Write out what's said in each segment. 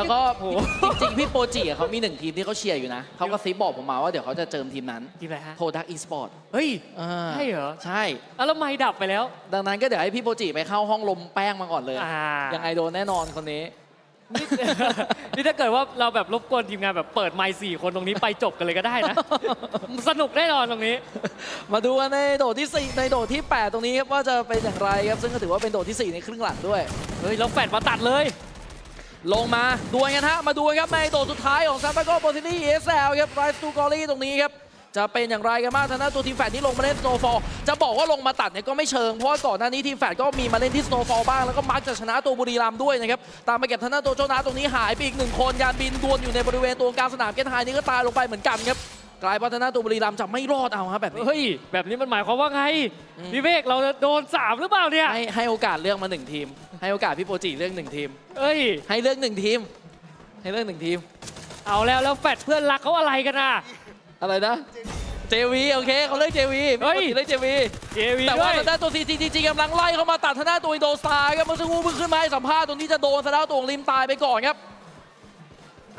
แล้วก็จริงๆ พี่โปรจิอะเขามีหนึ่งทีมที่เขาเชียร์อยู่นะ เขาก็ซิบบอกผมมาว่าเดี๋ยวเขาจะเจิมทีมนั้น ทีมอะไรฮะโทดักอีสปอร์ตเฮ้ยใช่เหรอ ใช่ อะแล้วไม่ดับไปแล้วดังนั้นก็เดี๋ยวให้พี่โปรจิไปเข้าห้องลมแป้งมาก่อนเลย อ่ายังไงโดนแน่นอนคนนี้ นี่ นี่ถ้าเกิดว่าเราแบบรบกวนทีมงานแบบเปิดไมค์สี่คนตรงนี้ไปจบกันเลยก็ได้นะ สนุกแน่นอนตรงนี้ มาดูกันในโดดที่4ในโดดที่8ตรงนี้ครับว่าจะเป็นอย่างไรครับ ซึ่งก็ถือว่าเป็นโดดที่4ในครึ่งหลังด้วย เฮ้ยแล้วแฟดมาตัดเลย ลงมาดวลกันฮะ มาดูกันครับในโดดสุดท้ายของซานตาโกโปซิตี้เอสแอลครับไรส์ตูกอรี่ตรงนี้ครับ จะเป็นอย่างไรกันบ้างทางด้านตัวทีมแฟดที่ลงมาเล่นสโนว์ฟอลจะบอกว่าลงมาตัดเนี่ยก็ไม่เชิง เพราะก่อนหน้านี้ทีมแฟดก็มีมาเล่นที่สโนว์ฟอลบ้าง แล้วก็มักจะชนะตัวบุรีรัมย์ด้วยนะครับ ตามมาเก็บทางด้านตัวโจนาตรงนี้หายไปอีกหนึ่งคนยานบินดวลอยู่ในบริเวณตัวกลางสนามเกนไฮนี่ก็ตายลงไปเหมือนกันครับ กลายเป็นว่าทางด้านตัวบุรีรัมย์จะไม่รอดเอาครับแบบนี้ เฮ้ย แบบนี้มันหมายความว่าไงอืม พี่เวกเราจะโดนสามหรือเปล่าเนี่ยให้ให้โอกาสเลือกมาหนึ่งทีม ให้โอกาสพี่โปรจิเลือกหนึ่งทีม เอ้ย ให้เลือกหนึ่งทีม ให้เลือกหนึ่งทีม เอาแล้วแล้วแฟดเพื่อนรักเขาอะไรกันอะ อะไรนะเจวีโอเคเขาเลือกเจวีเฮ้ยเลือกเจวีเจวีแต่ด้ว่าวยทางด้านตัว CCTG กำลังไล่เข้ามาตัดทางด้านตัวอินโดสตาร์ครับเมื่อสักครู่เพิ่งขึ้นมาให้สัมภาษณ์ตรงนี้จะโดนทางด้านตัวของริมตายไปก่อนครับ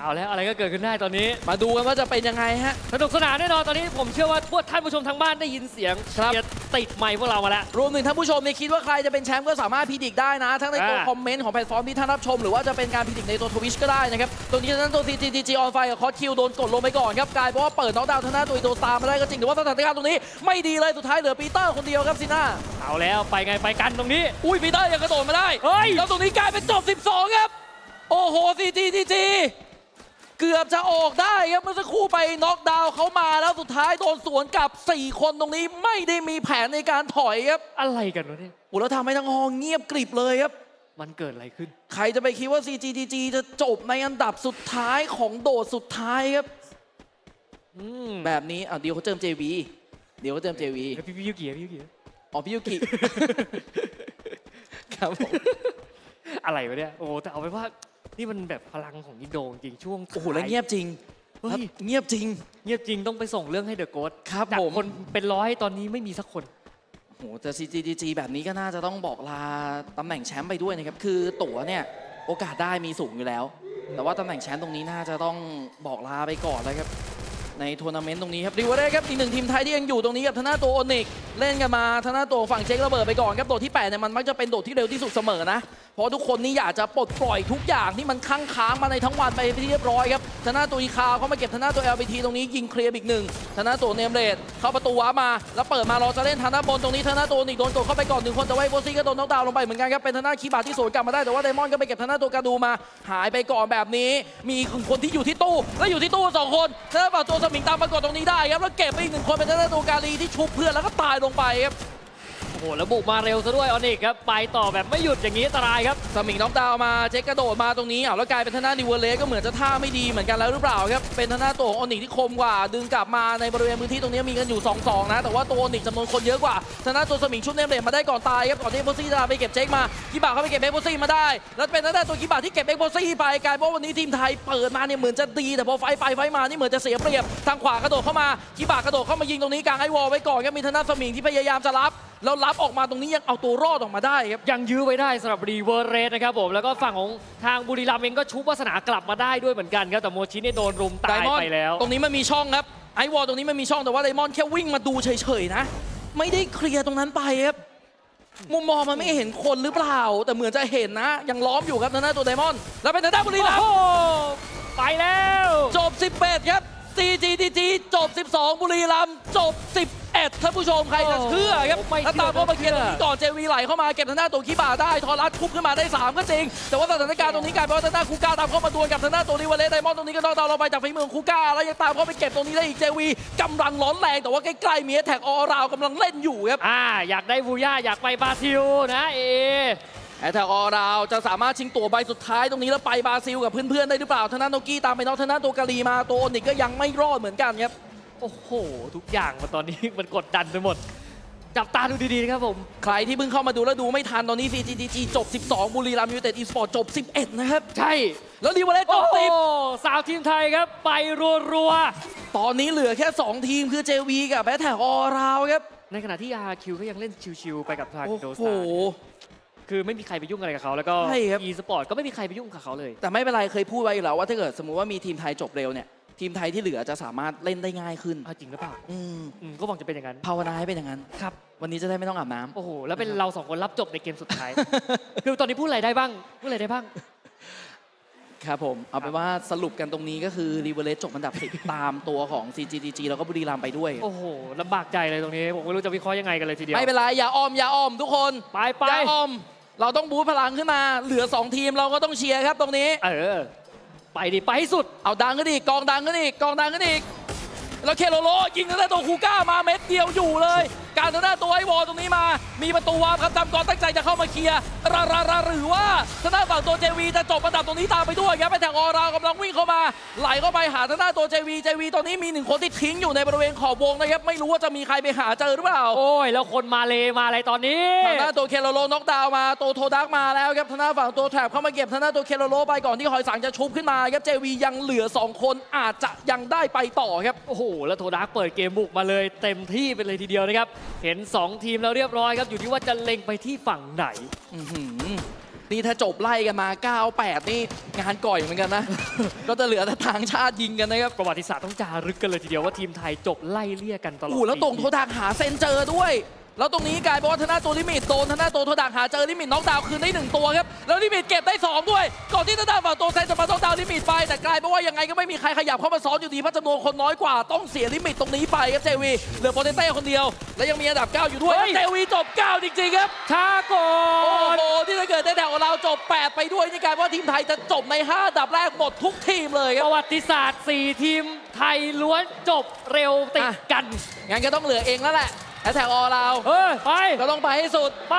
เอาแล้วอะไรก็เกิดขึ้นได้ตอนนี้ มาดูกันว่าจะเป็นยังไงฮะ สนุกสนานแน่นอนตอนนี้ผมเชื่อว่าพวกท่านผู้ชมทางบ้านได้ยินเสียงครับ เชียร์ติดไมค์พวกเรามาแล้ว รวมถึงท่านผู้ชมเนี่ยคิดว่าใครจะเป็นแชมป์ก็สามารถพิจิกได้นะ ทั้งในตัวอ่า คอมเมนต์ของแพลตฟอร์มที่ท่านรับชม หรือว่าจะเป็นการพิจิกในตัวทวิชก็ได้นะครับตรงนี้ทางด้านตัว CCTG on fire กับคอสคิวโดนกดลงไปก่อนครับกลายเป็นว่าเปิดน็อกดาวน์ทางด้านตัวอินโดสตาร์มาได้ก็จริงแต่ว่าสถานการณ์ตรงนี้ไม่ดีเลยสุดท้ายเหลือปีเตอร์คนเดียวครับซิน่าเอาแล้วไปไงไปกันตรงนี้ อุ้ยปีเตอร์ยังกระโดดมาได้เฮ้ย แล้วตรงนี้กลายเป็นจบ 12 ครับ โอ้โห CGTG เกือบจะออกได้ครับเมื่อสักครู่ไปน็อกดาวน์เขามาแล้วสุดท้ายโดนสวนกลับ 4 คนตรงนี้ไม่ได้มีแผนในการถอยครับอะไรกันวะเนี่ยโอ้แล้วทำให้ทั้งฮองเงียบกริบเลยครับ มันเกิดอะไรขึ้น ใครจะไปคิดว่า CGTG จะจบในอันดับสุดท้ายของโดดสุดท้ายครับ อืมแบบนี้อะเดี๋ยวเขาเจิม JV เดี๋ยวเขาเจิม JV แล้วพี่พี่ยูกิอะพี่ยูกิอะอ๋อพี่ยุกิ ครับผม อะไรวะเนี่ยโอ้โหแต่เอาไปนว่า นี่มันแบบพลังของอินโดจริงช่วงโอ้โหแล้วเงียบจริงเฮ้ยเงียบจริง เงียบจริงต้องไปส่งเรื่องให้เดอะโกสครับจากผมคนเป็นร้อยตอนนี้ไม่มีสักคนโหแต่ CGG แบบนี้ก็น่าจะต้องบอกลาตำแหน่งแชมป์ไปด้วยนะครับ คือตั๋วเนี่ยโอกาสได้มีสูงอยู่แล้ว แต่ว่าตำแหน่งแชมป์ตรงนี้น่าจะต้องบอกลาไปก่อนแล้วครับ ในทัวร์นาเมนต์ตรงนี้ครับดิวเร่ครับอีกหนึ่งทีมไทยที่ยังอยู่ตรงนี้กับทนาตัวโอนิกเล่นกันมาทนาตัวฝั่งเช็คระเบิดไปก่อนครับโดดที่8เนี่ยมันมักจะเป็นโดดที่เร็วที่สุดเสมอนะเพราะทุกคนนี่อยากจะปลดปล่อยทุกอย่างที่มันค้างค้างมาในทั้งวันไปเป็นที่เรียบร้อยครับทนาตัวอีคาวเข้ามาเก็บทนาตัว LPT ตรงนี้ยิงเคลียร์อีกหนึ่งทนาตัวเนมเลดเข้าประตูว้ามาแล้วเปิดมารอจะเล่นทนาบนตรงนี้ทนาตัวอีกโดนกดเข้าไปก่อนหนึ่งคนแต่ว่าไอ้โบซี่ก็โดนน็อกดาวลงไปเหมือนกันครับเป็นทนาคีบาที่สวนกลับมาได้แต่ว่าไดมอนด์ก็ไปเก็บทางหน้าตัวกาดูมา หายไปก่อนแบบนี้ มีคนที่อยู่ที่ตู้แล้วอยู่ที่ตู้สองคนางหน้าตัวสมิงตามมากดตรงนี้ได้ครับแล้วเก็บไปอีกหนึ่งคนเป็นทางหน้าตัวกาลีที่ชุบเพื่อนแล้วก็ตายลงไปครับ โหแล้วบุกมาเร็วซะด้วยออนิกครับไปต่อแบบไม่หยุดอย่างนี้อันตรายครับสมิงน็อกดาวน์มาเจ๊กกระโดดมาตรงนี้อ้าวแล้วกลายเป็นทางหน้านิวเวอร์เลสก็เหมือนจะท่าไม่ดีเหมือนกันแล้วหรือเปล่าครับเป็นทางหน้าตัวของโอนิกที่คมกว่า ดึงกลับมาในบริเวณพื้นที่ตรงนี้มีกันอยู่2-2นะแต่ว่าตัวโอนิกจำนวนคนเยอะกว่าทางหน้าตัวสมิงชุดเนมเลดมาได้ก่อนตายครับก่อนที่เอ็กโบซี่จะไปเก็บเจ๊กมากิบาเข้าไปเก็บเอ็กโบซี่มาได้ แล้วเป็นทางหน้าตัวกิบาที่เก็บเอ็กโบซี่ไปกลายเป็นว่าวันนี้ทีมไทยเปิดมาเนี่ยเหมือนจะดี แต่พอไฟไปไฟมานี่เหมือนจะเสียเปรียบทางขวากระโดดเข้ามากิบากระโดดเข้ามายิงตรงนี้กลางไอ้วอลไว้ก่อนครับมีทางหน้าสมิงที่พยายามจะรับ แล้วรับออกมาตรงนี้ยังเอาตัวรอดออกมาได้ครับยังยื้อไว้ได้สำหรับรีเวอร์เรสนะครับผมแล้วก็ฝั่งของทางบุรีรัมย์เองก็ชุบวาสนากลับมาได้ด้วยเหมือนกันครับแต่โมชิเนี่ยโดนรุมตาย Diamond ไปแล้ว ตรงนี้มันมีช่องครับไอวอลตรงนี้มันมีช่องแต่ว่าไดมอนด์แค่วิ่งมาดูเฉยๆนะ ไม่ได้เคลียร์ตรงนั้นไปครับมุมมองมันไม่เห็นคนหรือเปล่า แต่เหมือนจะเห็นนะ ยังล้อมอยู่ครับทางหน้าตัวไดมอนด์แล้วเป็นทางด้านบุรีรัมย์ โอ้โหไปแล้ว จบ 11 ครับ CGTG จบ 12 บุรีรัมย์จบ 11ท่านผู้ชมใครจะเชื่อครับโอ้ไม่แล้วเชื่อตามเข้ามาเคลียร์ตรงนี้ก่อนเจวีไหลเข้ามาเก็บทางหน้าตัวคีบาได้ทอรัสทุบขึ้นมาได้ 3 ก็จริง แต่ว่าสถานการณ์ตรงนี้กลายเป็นว่าทางหน้าคูก้าตามเข้ามาดวลกับทางหน้าตัวริวาเลสไดมอนด์ตรงนี้ก็นอกดาวน์ลงไปจากฝีมือของคูก้าแล้วยังตามเข้าไปเก็บตรงนี้ได้อีกเจวีกำลังร้อนแรงแต่ว่าใกล้ๆมีแท็กออราวกำลังเล่นอยู่ครับ อ่าอยากได้บูย่าอยากไปบราซิลนะเอ แอตแทกออราวจะสามารถชิงตั๋วใบสุดท้ายตรงนี้แล้วไปบราซิลกับเพื่อนๆได้หรือเปล่าทางด้านโนกี้ตามไปน็อกทางด้านตัวกาลีมาตัวโอนิกก็ยังไม่รอดเหมือนกันครับโอ้โห ทุกอย่างมันตอนนี้มันกดดันไปหมด จับตาดูดีๆนะครับผม ใครที่เพิ่งเข้ามาดูแล้วดูไม่ทันตอนนี้ CGTG จบ 12 บุรีรัมย์ยูไนเต็ดอีสปอร์ตจบ 11 นะครับ ใช่ แล้วดีวอลเล่จโอ้บโห10 สาวทีมไทยครับ ไปรัวตอนนี้เหลือแค่ 2 ทีมคือ JV กับแอตแทกออราวครับ ๆ ในขณะที่ RQ ก็ยังเล่นชิวๆไปกับทางโอ้โดโหสตา คือไม่มีใครไปยุ่งอะไรกับเขาแล้วก็ใช่ครับ e สปอร์ตก็ไม่มีใครไปยุ่งกับเขาเลย แต่ไม่เป็นไรเคยพูดไว้อยู่แล้วว่าถ้าเกิดสมมุติว่ามีทีมไทยจบเร็วเนี่ยทีมไทยที่เหลือจะสามารถเล่นได้ง่ายขึ้นเอาจริงหรือเปล่าอืมอืมก็หวังจะเป็นอย่างนั้น ภาวนาให้เป็นอย่างนั้นครับ วันนี้จะได้ไม่ต้องอาบน้ำ โอ้โห แล้วเป็นเราสองคนรับจบในเกมสุดท้าย คือตอนนี้พูดอะไรได้บ้าง พูดอะไรได้บ้าง ครับผม เอาเป็นว่าสรุปกันตรงนี้ก็คือรีเวเลสจบอันดับ 10 ตามตัวของ CGDG แล้วก็บุรีรัมย์ไปด้วย โอ้โหลำบากใจเลยตรงนี้ ผมไม่รู้จะวิเคราะห์ยังไงกันเลยทีเดียว ไม่เป็นไร อย่าออม อย่าออมทุกคน ไปไป อย่าออม เราต้องบูทพลังขึ้นมา เหลือ 2 ทีมเราก็ต้องเชียร์ครับตรงนี้ เออ ไปดิ ไปให้สุด เอาดังขึ้นอีกกองดังขึ้นอีกกองดังขึ้นอีก แล้วเคโลโลยิงทางด้านตัวคูก้ามาเม็ดเดียวอยู่เลยการทางด้านตัวไอวอลตรงนี้มา มีประตูวาร์ปครับจำกอนตั้งใจจะเข้ามาเคลียร์ราราราหรือว่าทางด้านฝั่งตัวเจวีจะจบอันดับตรงนี้ตามไปด้วยครับไปแทงออรากำลังวิ่งเข้ามา ไหลเข้าไปหาทางด้านตัวเจวีเจวีตอนนี้มีหนึ่งคนที่ทิ้งอยู่ในบริเวณขอบวงนะครับไม่รู้ว่าจะมีใครไปหาเจอหรือเปล่าโอ้ยแล้วคนมาเลมาอะไรตอนนี้ทางด้านตัวเคโลโลน็อกดาวน์มาตัวโทดักมาแล้วครับทางด้านฝั่งตัวแถบเข้ามาเก็บทางด้านตัวเคโลโลไปก่อนที่หอยสังจะชุบขึ้นมาครับเจวียังเหลือสองคนอาจจะยังได้ไปต่อครับโอ้โหแล้วโทดาร์กเปิดเกมบุกมาเลยเต็มที่ไปเลยทีเดียวนะครับเห็น 2 ทีมแล้วเรียบร้อยครับ อยู่ที่ว่าจะเล็งไปที่ฝั่งไหน อื้อหือนี่ถ้าจบไล่กันมา 9-8 นี่งานก่อยเหมือนกันนะ ก็จะเหลือแต่ทางชาติยิงกันนะครับประวัติศาสตร์ต้องจารึกกันเลยทีเดียวว่าทีมไทยจบไล่เลี่ยกันตลอดอู้แล้วตรงโทสี่ดักหาเซนเจอด้วย แล้วตรงนี้กลายเป็นว่าธนาตัวลิมิตโดนธนาตัวโทดักหาเจอลิมิตน็อกดาวน์คืนได้หนึ่งตัวครับแล้วลิมิตเก็บได้สองด้วย ก่อนที่ธนาฝั่งตัวเซนจะมาน็อกดาวน์ลิมิตไป แต่กลายเป็นว่ายังไงก็ไม่มีใครขยับเข้ามาซ้อนอยู่ดีเพราะจำนวนคนน้อยกว่าต้องเสียลิมิตตรงนี้ไปครับเจวีเหลือโปเตเต้คนเดียว และยังมีอันดับ 9 อยู่ด้วยเจวีจบ 9 จริงๆครับช้าก่อโอ้นโหที่ถ้าเกิดได้แถวเราจบ 8 ไปด้วยนี่กลายเป็นว่าทีมไทยจะจบใน5อันดับแรกหมดทุกทีมเลยคปรับระวัติศาสตร์ 4 ทีมไทยล้วนจบเร็วติดอะกันงั้นก็ต้องเหลือเองแล้วแหละ แถวเราเออไปก็ต้องไปให้สุด ไป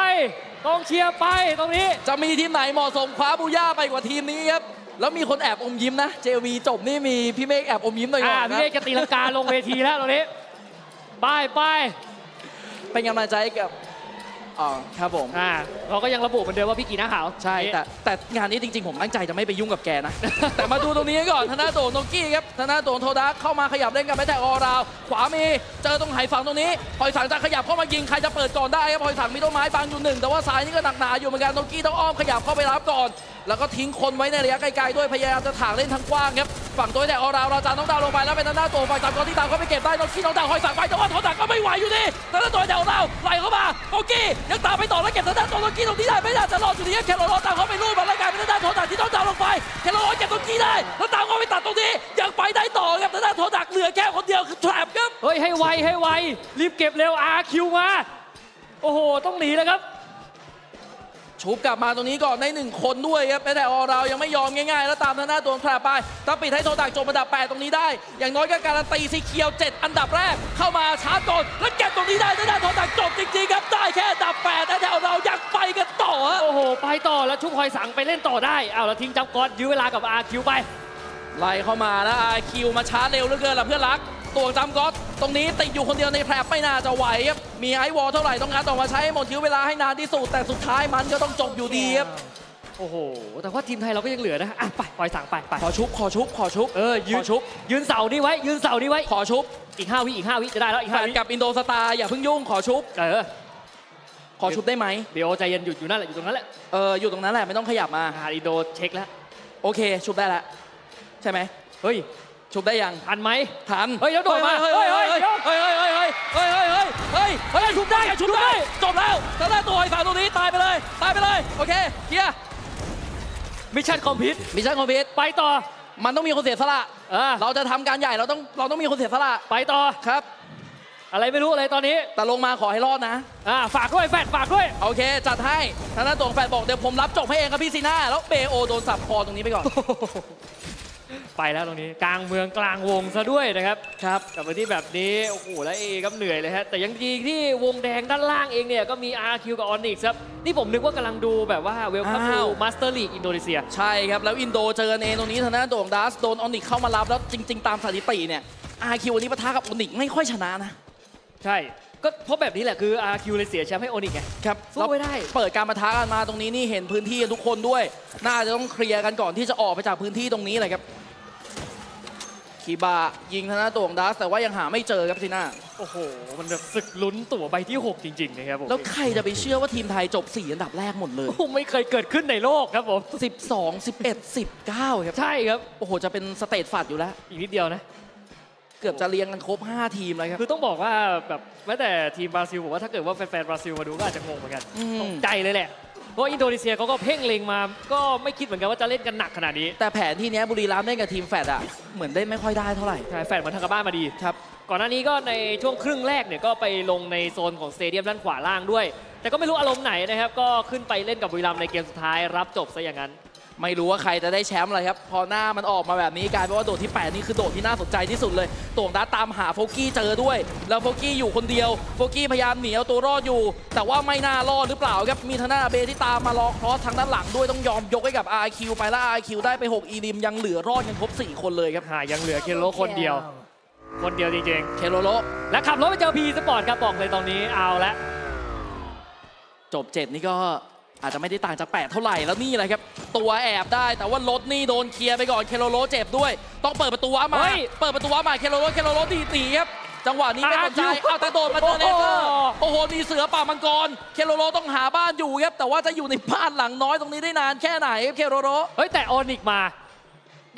ต้องเชียร์ไปตรงนี้ จะมีทีมไหนเหมาะสมคว้าบูย่าไปกว่าทีมนี้ครับ แล้วมีคนแอบอมยิ้มนะเจวีจบนี่มีพี่เมฆแอบอมยิ้มหน่อยอ่าๆพี่นะเอกจะตีลังกาลงเวทีแล้วตรงนี้ ไปไปเป็นกำลังใจให้กับ อ๋อครับผม อ่าเราก็ยังระบุเหมือนเดิมว่าพี่กีหน้าขาวใช่ แต่แต่งานนี้จริงๆ ผมตั้งใจจะไม่ไปยุ่งกับแกนะ แต่มาดูตรงนี้ก่อนธนาโดนโนกี้ครับธนาโดนโทดักเข้ามาขยับเล่นกับแมทแทกออราว ขวามีเจอตรงไหฝั่งตรงนี้พอยสังจะขยับเข้ามายิงใครจะเปิดก่อนได้ครับพอยสังมีต้นไม้บังอยู่หนึ่งแต่ว่าซ้ายนี่ก็หนักหนาอยู่เหมือนกันโนกี้ต้องอ้อมขยับเข้าไปรับก่อน แล้วก็ทิ้งคนไว้ในระยะไกลๆด้วยพยายามจะถางเล่นทางกว้างครับฝั่งตัวแทกออราวราจาต้องดาวลงไปแล้วเป็นทางด้าตัวฝ่ายตามกอนที่ตามเข้าไปเก็บได้โนกี้ต้องดาวคอยสั่งไปแต่ว่าโทดักก็ไม่ไหวอยู่ดีทางด้าตัวแทกออราวไหลเข้ามาโนกี้ยังตามไปต่อแล้วเก็บทางด้าตัวโนกี้ตรงนี้ได้ไม่ได้จะรออยู่ดีแคโรโรตามเข้าไปรูดมาแล้วกลายเป็นทางด้านโทดักที่ต้องดาวลงไปแคโรโรเก็บตรงนี้ได้แล้วตามเข้าไปตัดตรงนี้ยังไปได้ต่อครับทางด้านโทดักเหลือแค่คนเดียวคือแทรปครับเฮ้ยให้ไวให้ไวรีบเก็บเร็ว RQ มาโอ้โหต้องหนีแล้วครับ ชุบกลับมาตรงนี้ก่อนในหนึ่งคนด้วยครับแต่ออเรายังไม่ยอมง่ายๆ แล้วตามทางหน้าตัวแทรปไปถ้าปิดให้โทดักจบอันดับ 8 ตรงนี้ได้ อย่างน้อยก็การันตีสีเขียว 7 อันดับแรก เข้ามาชาร์จก่อนแล้วเก็บตรงนี้ได้ทางด้านโทดักจบจริงๆครับได้แค่อันดับ8แต่อเรายังไปกันต่อฮะโอ้โหไปต่อแล้วชุบคอยสังไปเล่นต่อได้เอาแล้วทิ้งจับกอดยื้อเวลากับ RQ ไปไล่เข้ามาแล้วอาคิวมาชาร์จเร็วเหลือเกินล่ะเพื่อนรักตัวจำก๊อต ตรงนี้ติดอยู่คนเดียวในแพรบไม่น่าจะไหวครับ มีไอวอลเท่าไหร่ต้องการออกมาใช้ให้หมดยื้อเวลาให้นานที่สุดแต่สุดท้ายมันก็ต้องจบอยู่ดีครับ โอ้โห แต่ว่าทีมไทยเราก็ยังเหลือนะอะไปคอยสั่งไปไปขอชุบ ขอชุบ ขอชุบ เออ ยืขนอชุบ ยืนเสานี่ไว้ ยืนเสานี่ไว้ ขอชุบ อีก 5 วิ อีก 5 วิ จะได้แล้ว อีกแฟ5นวิกับอินโดสตาร์อย่าเพิ่งยุ่งขอชุบ เออขอชุบได้ไหมเดี๋ยวใจเย็นหยุดอยู่นั่นแหละ อยู่ตรงนั้นแหละเอออยู่ตรงนั้นแหละไม่ต้องขยับมาหาดีโดเช็คแล้ว โอเค ชุบได้แล้วใช่ไหมเฮ้ย ชุบได้ยังทันไหมทันเฮ้ยแล้วโดดมาเฮ้ยเฮ้ยเฮ้ยเฮ้เฮ้ยยเฮ้เฮ้ยยเฮ้ยเฮ้ยเฮ้ยเฮ้ยเฮ้ยเฮ้ยชุบได้ชุบได้จบแล้วทางด้านตัวไอ้สามตรงนี้ตายไปเลยตายไปเลยโอเคเคลียร์มิชชั่นคอมพิวมิชชั่นคอมพลีทไปต่อมันต้องมีคนเสียสละเออเราจะทำการใหญ่เราต้องเราต้องมีคนเสียสละไปต่อครับ อะไรไม่รู้อะไรตอนนี้ แต่ลงมาขอให้รอดนะอ่าฝากด้วยแฟดฝากด้วยโอเค จัดให้ทางด้านตัวของแฟนบอกเดี๋ยวผมรับจบให้เองครับพี่ซีน่าแล้วเบโอโดนสับคอตรงนี้ไปก่อน ไปแล้วตรงนี้ กลางเมืองกลางวงซะด้วยนะครับครับกลับมาที่แบบนี้โอ้โหแล้วเอครับเหนื่อยเลยฮะแต่ยังดีที่วงแดงด้านล่างเองเนี่ยก็มี RQ กับ Onyx ครับนี่ผมนึกว่ากำลังดูแบบว่า Welcome to อ้าว Master League อินโดนีเซียใช่ครับ แล้วอินโดเจอกันเองตรงนี้ทางด้านตัวของดัสโดนออนิกเข้ามารับแล้วจริง ๆ ตามสถิติเนี่ยอาคิววันนี้ปะทะกับออนิกไม่ค่อยชนะนะ ใช่ก็เพราะแบบนี้แหละคือ RQ เลยเสียแชมป์ให้ Onyx ไงครับสู้ไม่ได้ เปิดการปะทะกันมาตรงนี้นี่เห็นพื้นที่กันทุกคนด้วย น่าจะต้องเคลียร์กันก่อนที่จะออกไปจากพื้นที่ตรงนี้เลยครับ คีบายิงทางด้านตัวของดัสแต่ว่ายังหาไม่เจอครับทีน่าโอ้โห มันแบบศึกลุ้นตั๋วใบที่ 6 จริง ๆ นะครับผมแล้วใครจะไปเชื่อว่าทีมไทยจบ 4 อันดับแรกหมดเลย โอ้โหไม่เคยเกิดขึ้นในโลกครับผม 12 11 19 ครับ ใช่ครับ โอ้โห จะเป็นสเตทฟัดอยู่แล้ว อีกนิดเดียวนะ เกือบจะเรียงกันครบ 5 ทีมเลยครับ คือต้องบอกว่าแบบแม้แต่ทีมบราซิลผมว่าถ้าเกิดว่าแฟนๆบราซิลมาดูก็อาจจะงงเหมือนกันอืม ตกใจเลยแหละ เพราะอินโดนีเซียเขาก็เพ่งเล็งมา ก็ไม่คิดเหมือนกันว่าจะเล่นกันหนักขนาดนี้แต่แผนที่เนี้ยบุรีรัมย์เล่นกับทีมแฟดอะเหมือนได้ไม่ค่อยได้เท่าไหร่ใช่แฟนมาทางกลับบ้านมาดี ครับ ก่อนหน้านี้ก็ในช่วงครึ่งแรกเนี่ยก็ไปลงในโซนของสเตเดียมด้านขวาล่างด้วย แต่ก็ไม่รู้อารมณ์ไหนนะครับ ก็ขึ้นไปเล่นกับบุรีรัมย์ในเกมสุดท้ายรับจบซะอย่างนั้น ไม่รู้ว่าใครจะได้แชมป์อะไรครับ พอหน้ามันออกมาแบบนี้กลายเป็นว่าโดดที่ 8 นี่คือโดดที่น่าสนใจที่สุดเลยตัวของดัสตามหาโฟกี้เจอด้วย แล้วโฟกี้อยู่คนเดียวโฟกี้พยายามหนีเอาตัวรอดอยู่ แต่ว่าไม่น่ารอดหรือเปล่าครับ มีทางด้านอาเบที่ตามมารอครอสทางด้านหลังด้วยต้องยอมยกให้กับ RQ ไปแล้ว RQ ได้ไป 6 อีริมยังเหลือรอดกันครบ 4 คนเลยครับหายังเหลือเคโรคนเดียว คนเดียวจริงเคโรโลๆและขับรถไปเจอพีสปอร์ตครับบอกเลยตอนนี้เอาละจบ7นี่ก็ อาจจะไม่ได้ต่างจาก8เท่าไหร่แล้วนี่แหละครับ ตัวแอบได้แต่ว่ารถนี่โดนเคลียร์ไปก่อนเคโรโลเจ็บด้วย ต้องเปิดประตูว้ามา เฮ้ย เปิดประตูว้ามาเคโรโลเคโรโลตีตีครับ จังหวะนี้ไม่สนใจอะเอาแต่โดดมาเจอเลเซอร์โอ้โหโอ้โหมีเสือป่ามังกร เคโรโลต้องหาบ้านอยู่ครับแต่ว่าจะอยู่ในบ้านหลังน้อยตรงนี้ได้นานแค่ไหนครับเคโรโลเฮ้ยแต่ออนิกมา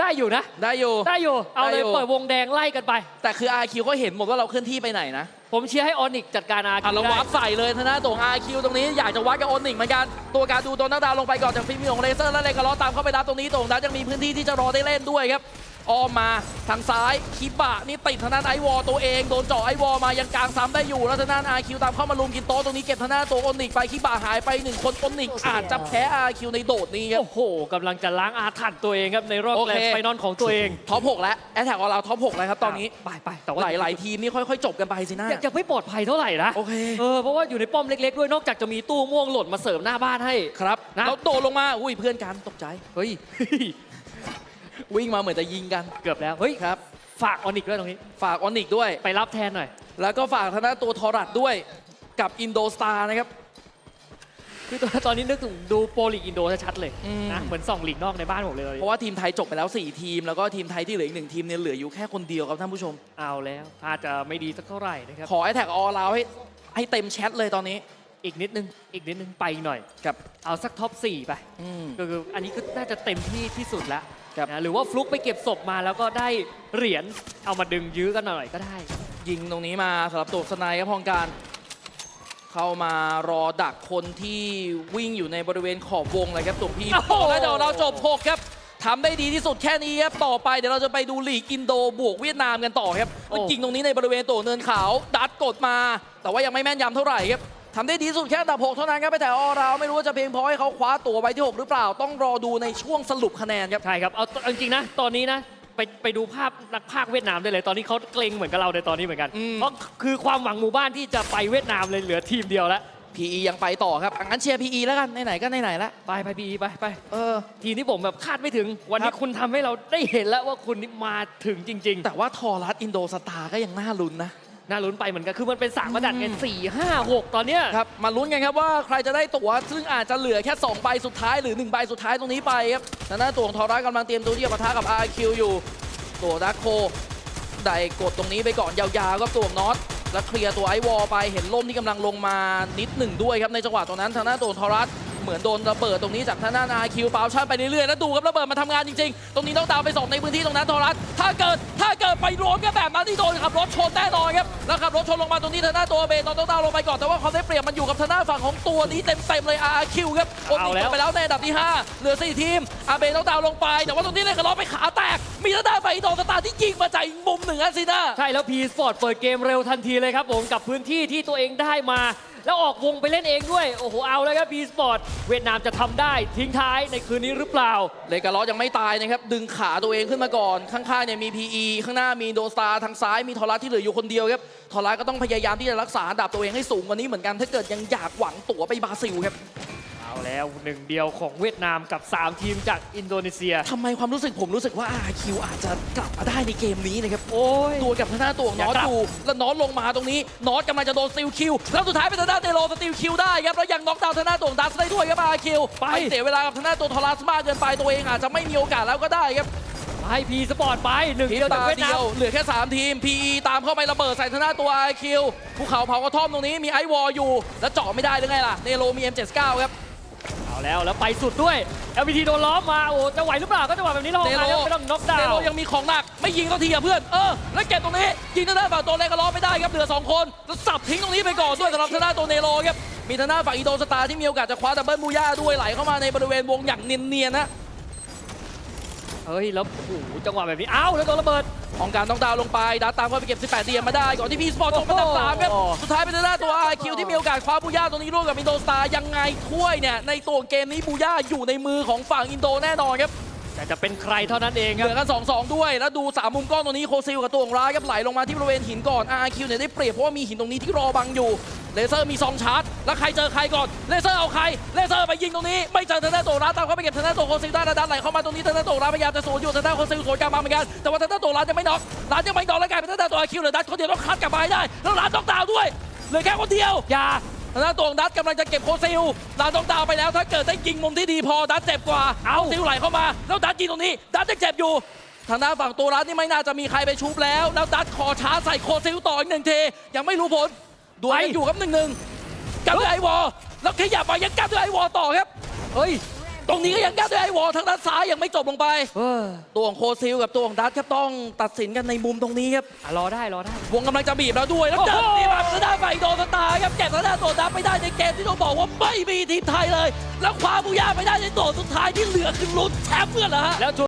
ได้อยู่นะ ได้อยู่ ได้อยู่เอาเลได้ยอยู่ เปิดวงแดงไล่กันไป แต่คือ RQ เขาเห็นหมดว่าเราเคลื่อนที่ไปไหนนะผมเชียร์ให้ออนิกจัดการอาอะคิเราได้วับใส่เลยทางด้านตัวของ RQ ตรงนี้อยากจะวัดกับโอนิกเหมือนกัน ตัวการดูโดนนักดาวลงไปก่อนจากฟิล์มของเลเซอร์แล้วเลกาล้อตามเข้าไปรับตรงนี้ตรงนั้นยังมีพื้นที่ที่จะรอได้เล่นด้วยครับ อ้อมมาทางซ้ายคิบะนี่ติดทางด้านไอวอลตัวเองโดนเจาะไอวอลมายังกลางซ้ำได้อยู่แล้วทางด้าน RQ ตามเข้ามาลุมกินโต๊ะตรงนี้เก็บทางด้านตัวโอนิกไปคิบะหายไปหนึ่งคนโอนิกอาจจะแพ้ RQ ในโดดนี้ครับโอ้โหกำลังจะล้างอาถรรพ์ตัวเองครับในรอบโอแกรเคนด์ไฟนอลของตัวเองท็อป6แล้วแอตแทกของเราท็อป6แล้วครับตอนนี้ไปไปแต่ว่าหลายๆทีมนี่ค่อยๆจบกันไปสินะยังยังไม่ปลอดภัยเท่าไหร่นะโอเคเออเพราะว่าอยู่ในป้อมเล็ก ๆ ด้วยนอกจากจะมีตู้ม่วงหล่นมาเสริมหน้าบ้านให้ครับนะแล้วโดดลงมาอุ้ยเพื่อนกันตกใจเฮ้ย วิ่งมาเหมือนจะยิงกัน เกือบแล้ว เฮ้ยครับ ฝากออนิกด้วยตรงนี้ ฝากออนิกด้วย ไปรับแทนหน่อย แล้วก็ฝากทางด้านตัวทอรัดด้วยกับอินโดสตาร์นะครับ คือตอนตอนนี้นึกถึงดูโปรลีกอินโดชัดๆเลยอืม นะ เหมือนส่องลีกนอกในบ้านผมเลย เพราะว่าทีมไทยจบไปแล้ว 4 ทีม แล้วก็ทีมไทยที่เหลืออีกหนึ่งทีมเนี่ยเหลืออยู่แค่คนเดียวครับท่านผู้ชม เอาแล้วถ้าจะไม่ดีสักเท่าไหร่นะครับ ขอไอแท็กออลาวให้ให้เต็มแชทเลยตอนนี้อีกนิดนึง อีกนิดนึงไปหน่อย กับเอาสักท็อป4ไป อืม ก็คืออันนี้ก็น่าจะเต็มที่ที่สุดแล้ว ครับ นะหรือว่าฟลุกไปเก็บศพมาแล้วก็ได้เหรียญเอามาดึงยื้อกันหน่อยก็ได้ ยิงตรงนี้มาสำหรับตัวสไนครับพองการ เข้ามารอดักคนที่วิ่งอยู่ในบริเวณขอบวงเลยครับตัวพีโอ้โหบอกแล้วเดี๋ยวเราจบ6ครับทำได้ดีที่สุดแค่นี้ครับต่อไปเดี๋ยวเราจะไปดูลีกอินโดบวกเวียดนามกันต่อครับก็ยิงตรงนี้ในบริเวณตัวเนินขาว ดัดกดมา แต่ว่ายังไม่แม่นยำเท่าไหร่ครับ ทำได้ดีที่สุดแค่อันดับ 6 เท่านั้นครับไปแต่ออเราไม่รู้ว่าจะเพียงพอให้เขาคว้าตั๋วไปที่ 6 หรือเปล่าต้องรอดูในช่วงสรุปคะแนนครับ ใช่ครับ เอาเอาจริงๆนะ ตอนนี้นะ ไปไปดูภาพนักภาคเวียดนามได้เลย ตอนนี้เขาเกรงเหมือนกับเราในตอนนี้เหมือนกัน อืม เพราะคือความหวังหมู่บ้านที่จะไปเวียดนามเลยเหลือทีมเดียวแล้ว PE ยังไปต่อครับอะงั้นเชียร์ PE แล้วกันไหนๆก็ไหนๆแล้วไปไปพีไปไป เออ ทีมที่ผมแบบคาดไม่ถึง วันคนี้รับคุณทำให้เราได้เห็นแล้วว่าคุณนี่มาถึงจริงแต่ว่าทอรัสอินโดสตาร์ก็ยังน่าลุ้นนะๆ น่าลุ้นไปเหมือนกัน คือมันเป็นสามมาดัดไงอืมสี่ห้าหกตอนเนี้ย ครับมาลุ้นกันครับว่าใครจะได้ตั๋วซึ่งอาจจะเหลือแค่2ใบสุดท้ายหรือ1ใบสุดท้ายตรงนี้ไปครับแต่หน้าตัวของทอรัสกำลังเตรียมตัวที่จะปะทะกับ RQ อยู่ ตัวดักโคได้กดตรงนี้ไปก่อนยาวๆก็ตัวของน็อตแล้วเคลียร์ตัวไอวอลไปเห็นล่มที่กำลังลงมานิดหนึ่งด้วยครับในจังหวะตรงนั้นทางหน้าตัวของทอรัส เหมือนโดนระเบิดตรงนี้จากทางหน้า RQ เปล่าชั่นไปเรื่อยๆแล้วดูครับระเบิดมาทำงานจริงๆ ตรงนี้ต้องดาวไปสองในพื้นที่ตรงนั้นทอรัสถ้าเกิดถ้าเกิดไปรวมกันแบบนั้นที่โดนขับรถชนแน่นอนครับแล้วขับรถชนลงมาตรงนี้ทางหน้าตัวเบนต้องดาวลงไปก่อนแต่ว่าเขาได้เปรียบมันอยู่กับทางหน้าฝั่งของตัวนี้เต็มๆเลย RQ ครับโอนติดไปแล้วในอันดับที่ 5 เหลือ4ทีมอาเบต้องดาวลงไป แต่ว่าตรงนี้เลยกระล้อไปขาแตก มีทางด้านไฟโดนกระตาที่ยิงมาจากมุมหนึ่งอะสินะใช่แล้วพีสปอร์ตเปิดเกมเร็วทันทีเลยครับผมกับพื้นที่ที่ตัวเองได้มา แล้วออกวงไปเล่นเองด้วย โอ้โห เอาแล้วครับ B ีสปอร์เวียดนามจะทำได้ทิ้งท้ายในคืนนี้หรือเปล่า เลกาลอยังไม่ตายนะครับ ดึงขาตัวเองขึ้นมาก่อน ข้างๆเนี่ยมี PE ข้างหน้ามีโดสตาร์ทางซ้ายมีทอรัสที่เหลืออยู่คนเดียวครับทอรัสก็ต้องพยายามที่จะรักษาอันดับตัวเองให้สูงกว่านี้เหมือนกันถ้าเกิดยังอยากหวังตั๋วไปบราซิลครับ เอาแล้วหนึ่งเดียวของเวียดนามกับ 3 ทีมจากอินโดนีเซีย ทำไมความรู้สึกผมรู้สึกว่า RQ อาจจะกลับมาได้ในเกมนี้นะครับโอ้ย ตัวกับทางด้านตัวของน็อตอย่ากลับ อยู่แล้วน็อตลงมาตรงนี้น็อตกำลังจะโดนสติลคิวแล้วสุดท้ายเป็นทางด้านเตโลสติลคิวได้ครับแล้วยังน็อกดาวน์ทางด้านตัวของดัสได้ด้วยครับอาคิวไป ไม่เสียเวลากับทางด้านตัวทอรัสมากเกินไปตัวเองอาจจะไม่มีโอกาสแล้วก็ได้ครับให้พีสปอร์ตไปหนึ่งทีมเดียวจากตาเวียดเดีนามยวเหลือแค่ 3 ทีม PE ตามเข้าไประเบิดใส่ทางหน้าตัว IQ ภูเขาเผากระท่อมตรงนี้มีไอวอลอยู่ แล้วเจาะไม่ได้หรือไงล่ะเนโรมี M79 ครับ เอาแล้วแล้วไปสุดด้วย LPT โดนล้อมมาโอ้จะไหวหรือเปล่าก็จังหวะแบบนี้เราเนโรไม่ต้องน็อกดาเนโรวน์ยังมีของหนักไม่ยิงก็ทีอะเพื่อนเออแล้วเก็บตรงนี้ยิงทางด้านฝั่งตัวเล็กก็ล้อไม่ได้ครับเหลือ2คนแล้วสับทิ้งตรงนี้ไปก่อนด้วยสำหรับทางด้านตัวเนโรครับมีทางด้านฝั่งอีโดสตาร์ที่มีโอกาสจะคว้าดับเบิลบูย่าด้วยไหลเข้ามาในบริเวณวงอย่างเนียนๆนะ เฮ้ยแล้วโอ้โหจังหวะแบบนี้อ้าวแล้วโดนระเบิด ของการต้องดาวน์ลงไปดัตตามเข้าไปเก็บ 18เดียมมาได้ ก่อนที่พีสปอร์ตจบมาดับสามครับ โอ้โห สุดท้ายเป็นทางด้านตัว IQ ที่มีโอกาสคว้าบูย่าตรงนี้ร่วมกับอินโดสตาร์ยังไงถ้วยเนี่ยในตัวเกมนี้บูย่าอยู่ในมือของฝั่งอินโดแน่นอนครับ แต่จะเป็นใครเท่านั้นเองคเหรับลือกัน2-2ด้วย แล้วดู3มุมกล้องตรงนี้โคซิลกับตัวของร้ายครับไหลลงมาที่บริเวณหินก่อน RQ เนี่ยได้เปรียบเพราะว่ามีหินตรงนี้ที่รอบังอยู่เลเซอร์มีซองชาร์จแล้วใครเจอใครก่อนเลเซอร์เอาใครเลเซอร์ไปยิงตรงนี้ไม่เจอทางด้านตัวร้ายตามเข้าไปเก็บทางด้านตัวโคซิลได้แล้วดันไหลเข้ามาตรงนี้ทางด้านตัวร้ายพยายามจะสวนอยู่ทางด้านโคซิลสวนกลับมาเหมือนกันแต่ว่าทางด้านตัวร้ายยังไม่น็อกร้ายยังไม่น็อกแล้วกลายเป็นทางด้านตัว IQ เหลือดันคนเดียวต้องคัดกลับมาให้ได้แล้วร้าต้องดาวด้วยเหลือแค่คนเดียวอย่า ทางด้านตัวของดัตกำลังจะเก็บโคซิลดัตต้องดาวไปแล้วถ้าเกิดได้ยิงมุมที่ดีพอดัตเจ็บกว่าเอาซิลไหลเข้ามาแล้วดัตยิงตรงนี้ดัตยังเจ็บอยู่ทางด้านฝั่งตัวรัตนี่ไม่น่าจะมีใครไปชุบแล้ว แล้วดัตคอช้าใส่โคซิลต่ออีกหนึ่งทียังไม่รู้ผลดวลกันอยู่ครับหนึ่งหนึ่งกับด้วยไอวอลแล้วขยับมายังกับด้วยไอวอลต่อครับเฮ้ย ตรงนี้ก็ยังกับด้วยไอวอลทางด้านซ้ายยังไม่จบลงไป เออตัวของโคซิลกับตัวของดัตครับต้องตัดสินกันในมุมตรงนี้ครับ อะรอได้รอได้ วงกำลังจะบีบแล้วด้วย แล้วเดินโอ้โหนี่มาทางด้านฝ่ายโดนสตาร์ครับเก็บทางด้านตัวดับไม่ได้ในเกมที่ต้องบอกว่าไม่มีทีมไทยเลย แล้วคว้าบูย่าไม่ได้ในตัวสุดท้ายที่เหลือคือลุ้นแชมป์เพื่อนเหรอฮะ แล้ว